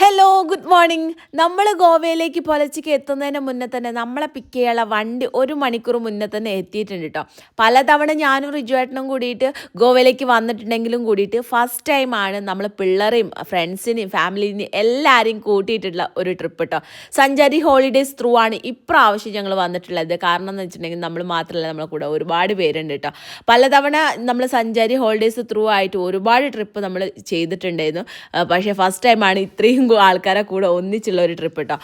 Hey, hello good morning. നമ്മൾ ഗോവയിലേക്ക് പുലച്ചയ്ക്ക് എത്തുന്നതിന് മുന്നേ തന്നെ നമ്മളെ പിക്ക് ചെയ്യാനുള്ള വണ്ടി ഒരു മണിക്കൂർ മുന്നേ തന്നെ എത്തിയിട്ടുണ്ട് കേട്ടോ പലതവണ ഞാനും റിജുവേട്ടനും കൂടിയിട്ട് ഗോവയിലേക്ക് വന്നിട്ടുണ്ടെങ്കിലും കൂടിയിട്ട് ഫസ്റ്റ് ടൈമാണ് നമ്മൾ പിള്ളേരെയും ഫ്രണ്ട്സിനെയും ഫാമിലിനെയും എല്ലാവരെയും കൂട്ടിയിട്ടുള്ള ഒരു ട്രിപ്പ് കേട്ടോ സഞ്ചാരി ഹോളിഡേയ്സ് ത്രൂ ആണ് ഇപ്രാവശ്യം ഞങ്ങൾ വന്നിട്ടുള്ളത്. കാരണം എന്ന് വെച്ചിട്ടുണ്ടെങ്കിൽ നമ്മൾ മാത്രമല്ല നമ്മളെ കൂടെ ഒരുപാട് പേരുണ്ട് കേട്ടോ പലതവണ നമ്മൾ സഞ്ചാരി ഹോളിഡേയ്സ് ത്രൂ ആയിട്ട് ഒരുപാട് ട്രിപ്പ് നമ്മൾ ചെയ്തിട്ടുണ്ടായിരുന്നു. പക്ഷേ ഫസ്റ്റ് ടൈമാണ് ഇത്രയും ആൾക്കാരെ കൂടെ ഒന്നിച്ചുള്ള ഒരു ട്രിപ്പ് കേട്ടോ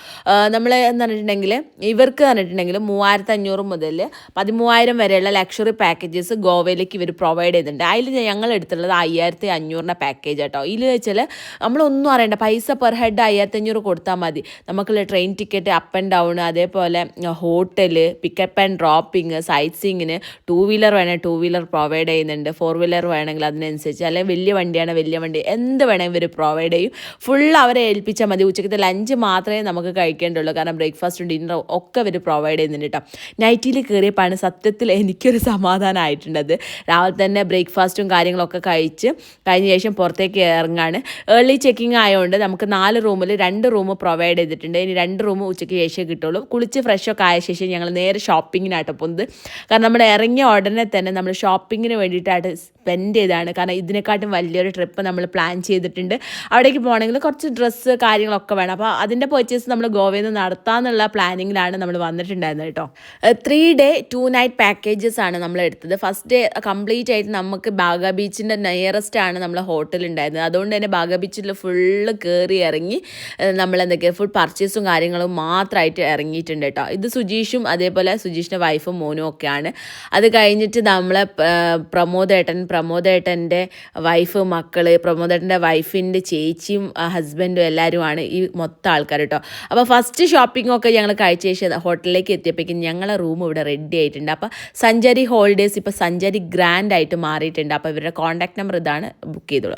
നമ്മൾ എന്ന് പറഞ്ഞിട്ടുണ്ടെങ്കിൽ ഇവർക്ക് പറഞ്ഞിട്ടുണ്ടെങ്കിൽ മൂവായിരത്തി അഞ്ഞൂറ് മുതൽ പതിമൂവായിരം വരെയുള്ള ലക്ഷറി പാക്കേജസ് ഗോവയിലേക്ക് ഇവർ പ്രൊവൈഡ് ചെയ്യുന്നുണ്ട് അതിൽ ഞങ്ങൾ എടുത്തുള്ളത് അയ്യായിരത്തി അഞ്ഞൂറിന്റെ പാക്കേജ് കേട്ടോ ഇതിൽ വെച്ചാൽ നമ്മളൊന്നും അറിയണ്ട. പൈസ പെർ ഹെഡ് അയ്യായിരത്തി അഞ്ഞൂറ് കൊടുത്താൽ മതി. നമുക്കുള്ള train ticket up and down അതേപോലെ hotel pickup and dropping sight സീയിങ്ങിന് two wheeler വേണമെങ്കിൽ ടൂ വീലർ പ്രൊവൈഡ് ചെയ്യുന്നുണ്ട്. ഫോർ വീലർ വേണമെങ്കിൽ അതിനനുസരിച്ച്. അല്ലെങ്കിൽ വലിയ വണ്ടിയാണ് വലിയ വണ്ടി. എന്ത് വേണമെങ്കിൽ ഇവർ പ്രൊവൈഡ് ചെയ്യും. ഫുൾ അവരെ ഏൽപ്പിച്ചാൽ മതി. ഉച്ചക്കത്തെ ലഞ്ച് മാത്രമേ നമുക്ക് കഴിക്കേണ്ടുള്ളൂ. കാരണം ബ്രേക്ക്ഫാസ്റ്റും ഡിന്നറും ഒക്കെ അവർ പ്രൊവൈഡ് ചെയ്യുന്നുണ്ട് കേട്ടോ നൈറ്റിൽ കയറിയപ്പോഴാണ് സത്യത്തിൽ എനിക്കൊരു സമാധാനമായിട്ടുണ്ടത് രാവിലെ തന്നെ ബ്രേക്ക്ഫാസ്റ്റും കാര്യങ്ങളൊക്കെ കഴിച്ച് കഴിഞ്ഞ ശേഷം പുറത്തേക്ക് ഇറങ്ങാണ്. ഏർലി ചെക്കിംഗ് ആയതുകൊണ്ട് നമുക്ക് നാല് റൂമിൽ രണ്ട് റൂം പ്രൊവൈഡ് ചെയ്തിട്ടുണ്ട്. ഇനി രണ്ട് റൂം ഉച്ചയ്ക്ക് ശേഷം കിട്ടുള്ളൂ. കുളിച്ച് ഫ്രഷ് ഒക്കെ ആയ ശേഷം ഞങ്ങൾ നേരെ ഷോപ്പിങ്ങിനായിട്ട് പോകുന്നത്. കാരണം നമ്മൾ ഇറങ്ങിയ ഉടനെ തന്നെ നമ്മൾ ഷോപ്പിങ്ങിന് വേണ്ടിയിട്ടായിട്ട് സ്പെൻഡ് ചെയ്താണ് കാരണം ഇതിനെക്കാട്ടും വലിയൊരു ട്രിപ്പ് നമ്മൾ പ്ലാൻ ചെയ്തിട്ടുണ്ട്. അവിടേക്ക് പോകണമെങ്കിൽ കുറച്ച് ഡ്രസ്സ് കാര്യങ്ങളൊക്കെ വേണം. അപ്പോൾ അതിന്റെ പർച്ചേസ് നമ്മൾ ഗോവയിൽ നിന്ന് നടത്താമെന്നുള്ള പ്ലാനിങ്ങിലാണ് നമ്മൾ വന്നിട്ടുണ്ടായിരുന്നത് കേട്ടോ three day two night packages ആണ് നമ്മൾ എടുത്തത്. ഫസ്റ്റ് ഡേ കംപ്ലീറ്റ് ആയിട്ട് നമുക്ക് ബാഗ ബീച്ചിന്റെ നിയറസ്റ്റ് ആണ് നമ്മൾ ഹോട്ടൽ ഉണ്ടായിരുന്നത് അതുകൊണ്ട് തന്നെ ബാഗ ബീച്ചിൽ ഫുള്ള് കയറി ഇറങ്ങി നമ്മൾ എന്തൊക്കെയാണ് ഫുൾ പർച്ചേസും കാര്യങ്ങളും മാത്രമായിട്ട് ഇറങ്ങിയിട്ടുണ്ട് കേട്ടോ ഇത് സുജീഷും അതേപോലെ സുജീഷിന്റെ വൈഫും മോനും ഒക്കെയാണ് അത് കഴിഞ്ഞിട്ട് നമ്മളെ പ്രമോദേട്ടൻ പ്രമോദേട്ടന്റെ വൈഫ് മക്കൾ പ്രമോദേട്ടന്റെ വൈഫിന്റെ ചേച്ചിയും ഹസ്ബൻഡും എല്ലാവരുമാണ് ഈ മൊത്തം ആൾക്കാർ കേട്ടോ അപ്പോൾ ഫസ്റ്റ് ഷോപ്പിംഗ് ഒക്കെ ഞങ്ങൾ കഴിച്ച ശേഷം ഹോട്ടലിലേക്ക് എത്തിയപ്പോഴേക്കും ഞങ്ങളെ റൂം ഇവിടെ റെഡി ആയിട്ടുണ്ട്. അപ്പോൾ സഞ്ചാരി ഹോളിഡേയ്സ് ഇപ്പോൾ സഞ്ചാരി ഗ്രാൻഡ് ആയിട്ട് മാറിയിട്ടുണ്ട്. അപ്പോൾ ഇവരുടെ കോൺടാക്ട് നമ്പർ ഇതാണ് ബുക്ക് ചെയ്തോളൂ